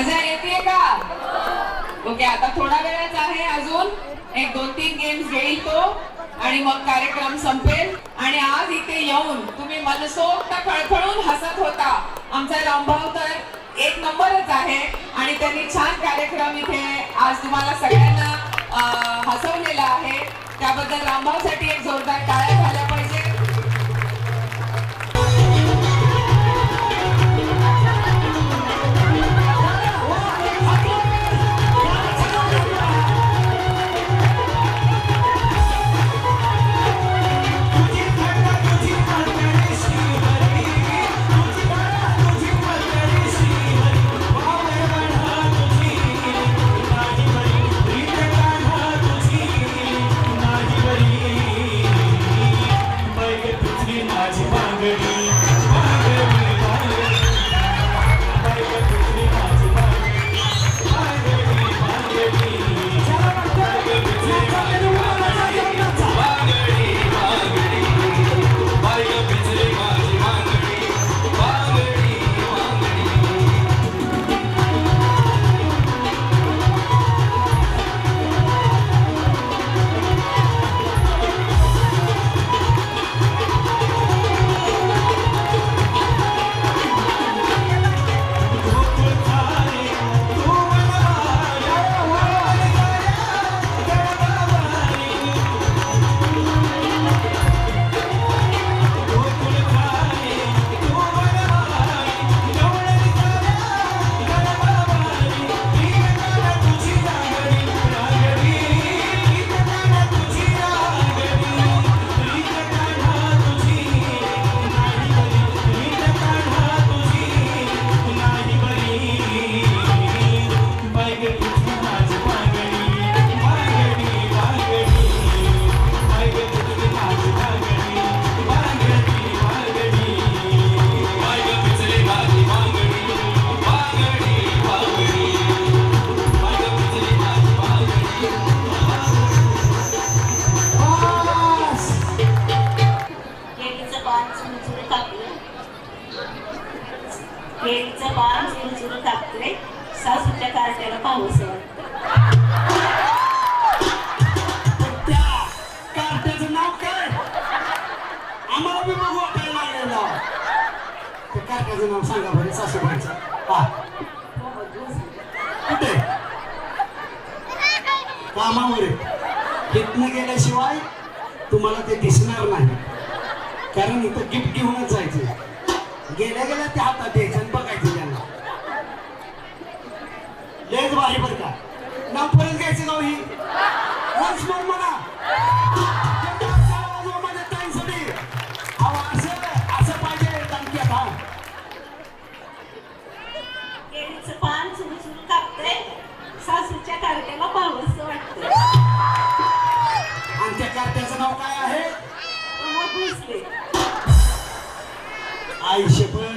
मजा येते का? ओके आता थोडा वेळच आहे अजून. एक दोन तीन गेम्स घेईल तो. आणि मग कार्यक्रम संपेल. आणि आज इथे येऊन तुम्ही मनसोक्त खळखळून हसत होता. आमचा रामभाऊ तर एक नंबरच आहे. आणि त्यांनी छान कार्यक्रम इथे आज तुम्हाला सगळ्यांना हसवलेला आहे. त्याबद्दल रामभाऊसाठी एक जोरदार टाळ्या झाल्या केळीचं पान चुरचुर कापले सासूच्या कार्ट्याला पाऊस त्या कार्ट्याचं नाव काय? आम्हाला बी बघू वाटायला लागलेलं. नाव त्या कार्ट्याचं नाव सांगा बरं सासूबाईचं. हा. कुठे? कामावर आहे. गेल्याशिवाय तुम्हाला ते दिसणार नाही. कारण इथं गिफ्ट घेऊनच जायचं. गेल्या गेल्या त्या हातात द्यायचं आणि बघायचं त्यांना भारी बरं का. नाव परत घ्यायचं नाव ही. म्हणा कापते सासूच्या कार्ट्याला पाऊस वाटते आणि त्या कार्ट्याचं नाव काय आहे? आयुष्यभर